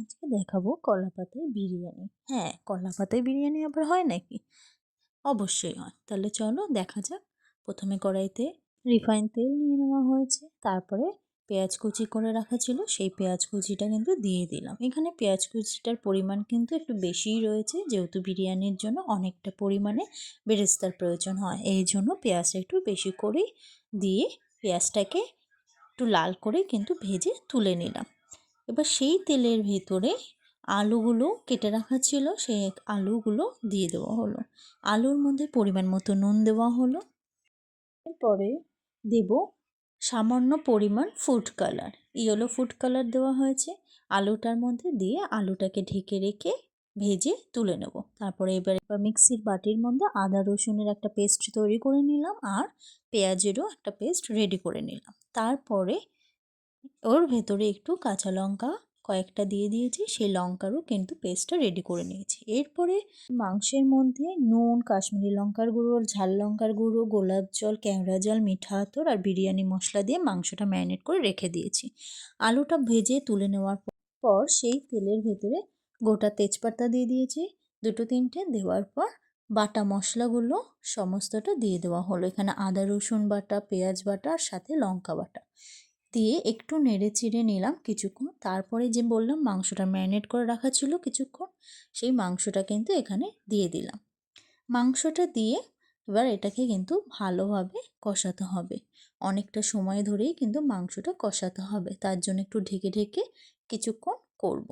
আজকে দেখাবো কলা পাতায় বিরিয়ানি। হ্যাঁ কলা পাতায় বিরিয়ানি আবার হয় নাকি? অবশ্যই হয়। তাহলে চলো দেখা যাক। প্রথমে কড়াইতে রিফাইন তেল নিয়ে নেওয়া হয়েছে। তারপরে পেঁয়াজ কুচি করে রাখা ছিল। সেই পেঁয়াজ কুচিটা কিন্তু দিয়ে দিলাম। এখানে পেঁয়াজ কুচিটার পরিমাণ কিন্তু একটু বেশিই রয়েছে। যেহেতু বিরিয়ানির জন্য অনেকটা পরিমাণে বেরেস্তার প্রয়োজন হয়। এই জন্য পেঁয়াজটা একটু বেশি করেই দিয়ে পেঁয়াজটাকে একটু লাল করে কিন্তু ভেজে তুলে নিলাম। এবার সেই তেলের ভেতরে আলুগুলো কেটে রাখা ছিল সেই আলুগুলো দিয়ে দেওয়া হলো। আলুর মধ্যে পরিমাণ মতো নুন দেওয়া হলো। এরপরে দেব সামান্য পরিমাণ food colour yellow food colour দেওয়া হয়েছে। আলুটার মধ্যে দিয়ে আলুটাকে ঢেকে রেখে ভেজে তুলে নেব। তারপরে এবার এবার মিক্সির বাটির মধ্যে আদা, রসুনের একটা পেস্ট তৈরি করে নিলাম আর পেঁয়াজেরও একটা পেস্ট রেডি করে নিলাম। তারপরে ওর ভেতরে একটু কাঁচা লঙ্কা কয়েকটা দিয়ে দিয়েছি, সেই লঙ্কারও কিন্তু পেস্টটা রেডি করে নিয়েছি। এরপরে মাংসের মধ্যে নুন, কাশ্মীরি লঙ্কার গুঁড়ো, ঝাল লঙ্কার গুঁড়ো, গোলাপ জল ক্যাংরা জল, মিঠা আতর আর বিরিয়ানি মশলা দিয়ে মাংসটা ম্যারিনেট করে রেখে দিয়েছি। আলুটা ভেজে তুলে নেওয়ার পর সেই তেলের ভেতরে গোটা তেজপাতা দিয়ে দিয়েছি, দুটো তিনটে দেওয়ার পর বাটা মশলাগুলো সমস্তটা দিয়ে দেওয়া হলো। এখানে আদা, রসুন বাটা, পেঁয়াজ বাটা আর সাথে লঙ্কা বাটা। দিয়ে একটু নেড়ে চিড়ে নিলাম কিছুক্ষণ। তারপরে যে বললাম মাংসটা ম্যারিনেট করে রাখা ছিল কিছুক্ষণ, সেই মাংসটা কিন্তু এখানে দিয়ে দিলাম। মাংসটা দিয়ে এবার এটাকে কিন্তু ভালোভাবে কষাতে হবে। অনেকটা সময় ধরেই কিন্তু মাংসটা কষাতে হবে। তার জন্য একটু ঢেকে ঢেকে কিছুক্ষণ করব।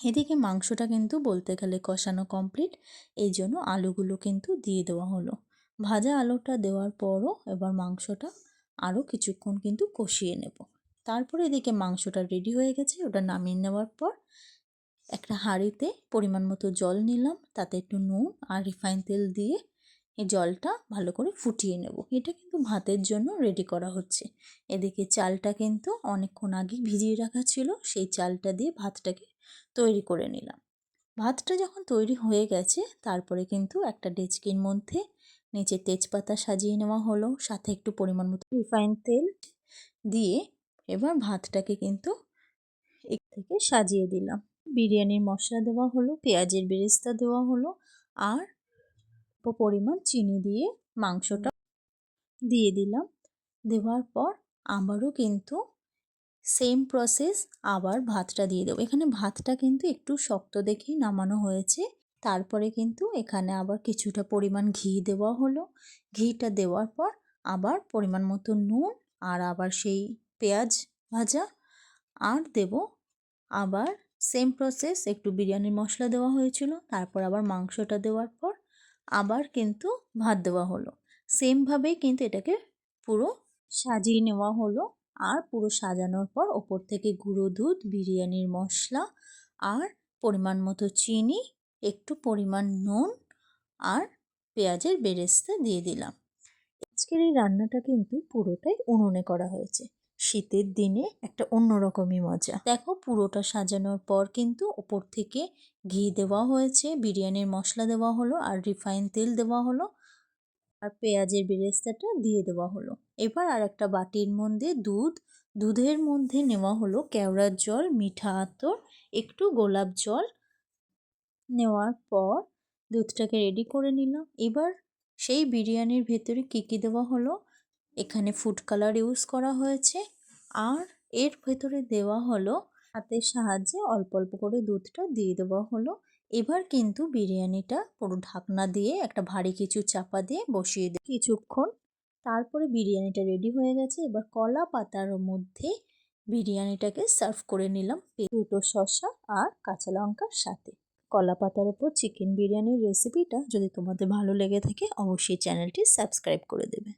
এদিকে মাংসটা কিন্তু বলতে গেলে কষানো কমপ্লিট। এই জন্য আলুগুলো কিন্তু দিয়ে দেওয়া হলো। ভাজা আলুটা দেওয়ার পরও এবার মাংসটা আরও কিছুক্ষণ কিন্তু কষিয়ে নেব। তারপরে এদিকে মাংসটা রেডি হয়ে গেছে, ওটা নামিয়ে নেওয়ার পর একটা হাঁড়িতে পরিমাণ মতো জল নিলাম, তাতে একটু নুন আর রিফাইন তেল দিয়ে এই জলটা ভালো করে ফুটিয়ে নেব। এটা কিন্তু ভাতের জন্য রেডি করা হচ্ছে। এদিকে চালটা কিন্তু অনেকক্ষণ আগে ভিজিয়ে রাখা ছিল, সেই চালটা দিয়ে ভাতটাকে তৈরি করে নিলাম। ভাতটা যখন তৈরি হয়ে গেছে, তারপরে কিন্তু একটা ডেচকির মধ্যে নিচে তেজপাতা সাজিয়ে নেওয়া হলো, সাথে একটু পরিমাণ মতো রিফাইন তেল দিয়ে এবার ভাতটাকে কিন্তু এক থেকে সাজিয়ে দিলাম। বিরিয়ানির মশলা দেওয়া হলো, পেঁয়াজের বেরেস্তা দেওয়া হলো আর পরিমাণ চিনি দিয়ে মাংসটা দিয়ে দিলাম। দেওয়ার পর আবারও কিন্তু সেম প্রসেস আবার ভাতটা দিয়ে দেবো। এখানে ভাতটা কিন্তু একটু শক্ত দেখেই নামানো হয়েছে। তারপরে কিন্তু এখানে আবার কিছুটা পরিমাণ ঘি দেওয়া হলো। ঘিটা দেওয়ার পর আবার পরিমাণ মতো নুন আর আবার সেই পেঁয়াজ ভাজা আর দেব। আবার সেম প্রসেস একটু বিরিয়ানির মশলা দেওয়া হয়েছিল, তারপর আবার মাংসটা দেওয়ার পর আবার কিন্তু ভাত দেওয়া হলো। সেমভাবেই কিন্তু এটাকে পুরো সাজিয়ে নেওয়া হলো আর পুরো সাজানোর পর ওপর থেকে গুঁড়ো দুধ, বিরিয়ানির মশলা আর পরিমাণ মতো চিনি একটু পরিমাণ নুন আর পেঁয়াজের বেরেস্তা দিয়ে দিলাম। আজকের এই রান্নাটা কিন্তু পুরোটাই উনুনে করা হয়েছে। শীতের দিনে একটা অন্যরকমই মজা। দেখো পুরোটা সাজানোর পর কিন্তু ওপর থেকে ঘি দেওয়া হয়েছে, বিরিয়ানির মশলা দেওয়া হলো আর রিফাইন তেল দেওয়া হলো আর পেঁয়াজের বেরেস্তাটা দিয়ে দেওয়া হলো। এবার আর একটা বাটির মধ্যে দুধ, দুধের মধ্যে নেওয়া হলো কেওড়ার জল, মিঠা আতর, একটু গোলাপ জল নেওয়ার পর দুধটাকে রেডি করে নিলাম। এবার সেই বিরিয়ানির ভেতরে কী কী দেওয়া হলো, এখানে ফুড কালার ইউজ করা হয়েছে আর এর ভেতরে দেওয়া হলো হাতের সাহায্যে অল্প অল্প করে দুধটা দিয়ে দেওয়া হলো। এবার কিন্তু বিরিয়ানিটা পুরো ঢাকনা দিয়ে একটা ভারী কিছু চাপা দিয়ে বসিয়ে দিই কিছুক্ষণ তারপরে বিরিয়ানিটা রেডি হয়ে গেছে। এবার কলা পাতার মধ্যে বিরিয়ানিটাকে সার্ভ করে নিলাম। দুটো শসা আর কাঁচা লঙ্কার সাথে। কলা পাতার ওপর চিকেন বিরিয়ানির রেসিপিটা যদি তোমাদের ভালো লেগে থাকে, অবশ্যই চ্যানেলটি সাবস্ক্রাইব করে দেবে।